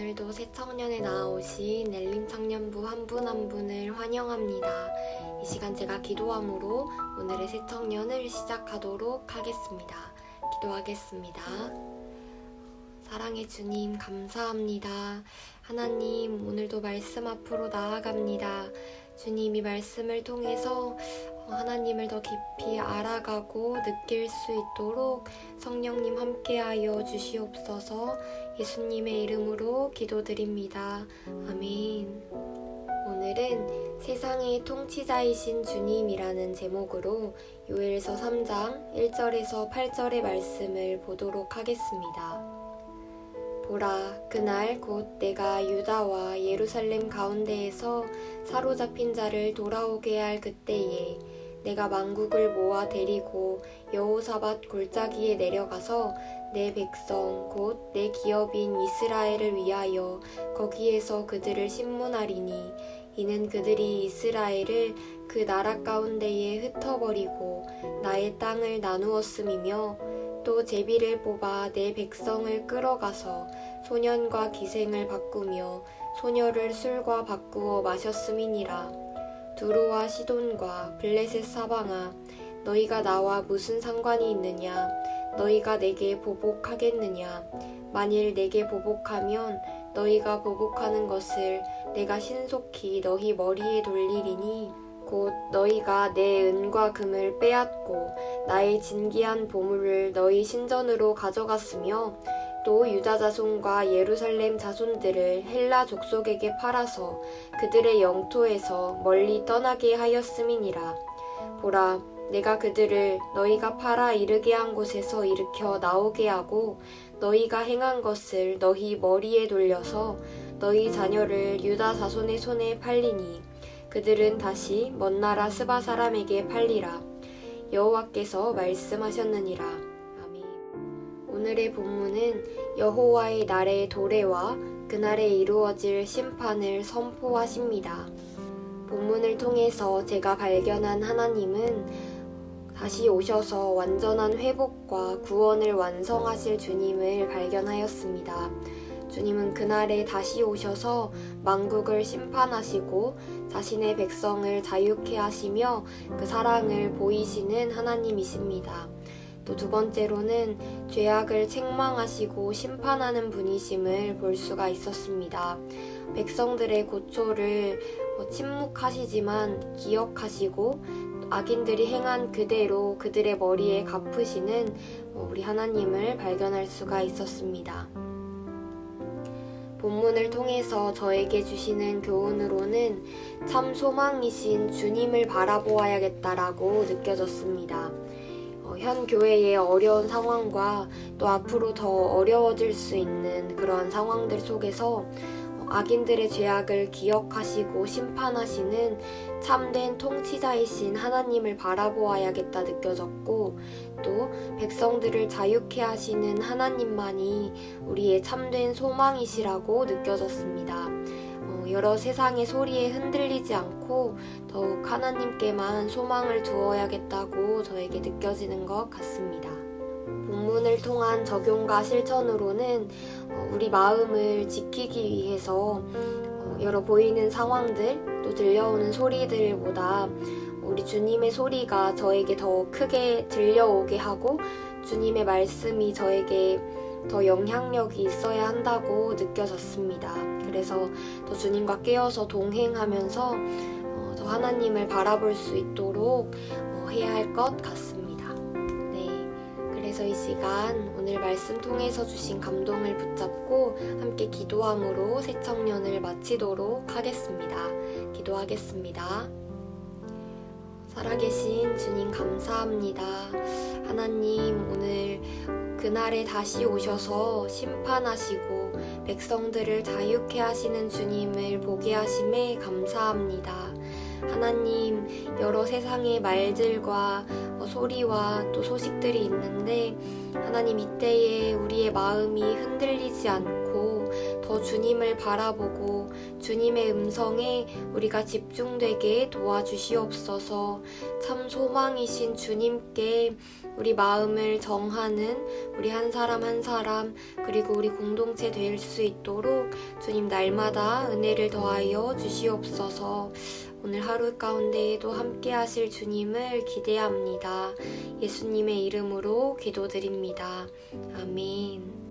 오늘도 새 청년에 나오신 엘림 청년부 한분한 분을 환영합니다. 이 시간 제가 기도함으로 오늘의 새 청년을 시작하도록 하겠습니다. 기도하겠습니다. 사랑의 주님, 감사합니다. 하나님, 오늘도 말씀 앞으로 나아갑니다. 주님, 이 말씀을 통해서 하나님을 더 깊이 알아가고 느낄 수 있도록 성령님 함께하여 주시옵소서 예수님의 이름으로 기도드립니다. 아멘. 오늘은 세상의 통치자이신 주님이라는 제목으로 요엘서 3장 1절에서 8절의 말씀을 보도록 하겠습니다. 보라, 그날 곧 내가 유다와 예루살렘 가운데에서 사로잡힌 자를 돌아오게 할 그때에 내가 만국을 모아 데리고 여호사밧 골짜기에 내려가서 내 백성 곧 내 기업인 이스라엘을 위하여 거기에서 그들을 신문하리니 이는 그들이 이스라엘을 그 나라 가운데에 흩어버리고 나의 땅을 나누었음이며 또 제비를 뽑아 내 백성을 끌어가서 소년과 기생을 바꾸며 소녀를 술과 바꾸어 마셨음이니라 두루와 시돈과 블레셋 사방아 너희가 나와 무슨 상관이 있느냐? 너희가 내게 보복하겠느냐? 만일 내게 보복하면 너희가 보복하는 것을 내가 신속히 너희 머리에 돌리리니 곧 너희가 내 은과 금을 빼앗고 나의 진기한 보물을 너희 신전으로 가져갔으며 또 유다 자손과 예루살렘 자손들을 헬라 족속에게 팔아서 그들의 영토에서 멀리 떠나게 하였음이니라. 보라, 내가 그들을 너희가 팔아 이르게 한 곳에서 일으켜 나오게 하고 너희가 행한 것을 너희 머리에 돌려서 너희 자녀를 유다 자손의 손에 팔리니 그들은 다시 먼 나라 스바 사람에게 팔리라. 여호와께서 말씀하셨느니라. 오늘의 본문은 여호와의 날의 도래와 그날에 이루어질 심판을 선포하십니다. 본문을 통해서 제가 발견한 하나님은 다시 오셔서 완전한 회복과 구원을 완성하실 주님을 발견하였습니다. 주님은 그날에 다시 오셔서 만국을 심판하시고 자신의 백성을 자유케 하시며 그 사랑을 보이시는 하나님이십니다. 또 두 번째로는 죄악을 책망하시고 심판하는 분이심을 볼 수가 있었습니다. 백성들의 고초를 뭐 침묵하시지만 기억하시고 악인들이 행한 그대로 그들의 머리에 갚으시는 뭐 우리 하나님을 발견할 수가 있었습니다. 본문을 통해서 저에게 주시는 교훈으로는 참 소망이신 주님을 바라보아야겠다라고 느껴졌습니다. 어, 현 교회의 어려운 상황과 또 앞으로 더 어려워질 수 있는 그러한 상황들 속에서 악인들의 죄악을 기억하시고 심판하시는 참된 통치자이신 하나님을 바라보아야겠다 느껴졌고 또 백성들을 자유케 하시는 하나님만이 우리의 참된 소망이시라고 느껴졌습니다. 어, 여러 세상의 소리에 흔들리지 않고 더욱 하나님께만 소망을 두어야겠다고 저에게 느껴지는 것 같습니다. 본문을 통한 적용과 실천으로는 어, 우리 마음을 지키기 위해서 어, 여러 보이는 상황들 또 들려오는 소리들보다 우리 주님의 소리가 저에게 더 크게 들려오게 하고 주님의 말씀이 저에게 더 영향력이 있어야 한다고 느껴졌습니다. 그래서 더 주님과 깨어서 동행하면서 어, 더 하나님을 바라볼 수 있도록 해야 할 것 같습니다. 그래서 이 시간 오늘 말씀 통해서 주신 감동을 붙잡고 함께 기도함으로 새 청년을 마치도록 하겠습니다. 기도하겠습니다. 살아계신 주님 감사합니다. 하나님 오늘 그날에 다시 오셔서 심판하시고 백성들을 자유케 하시는 주님을 보게 하심에 감사합니다. 하나님 여러 세상의 말들과 어, 소리와 또 소식들이 있는데 하나님 이때에 우리의 마음이 흔들리지 않고 더 더 주님을 바라보고 주님의 음성에 우리가 집중되게 도와주시옵소서 참 소망이신 주님께 우리 마음을 정하는 우리 한 사람 한 사람 그리고 우리 공동체 될 수 있도록 주님 날마다 은혜를 더하여 주시옵소서 오늘 하루 가운데에도 함께 하실 주님을 기대합니다. 예수님의 이름으로 기도드립니다. 아멘.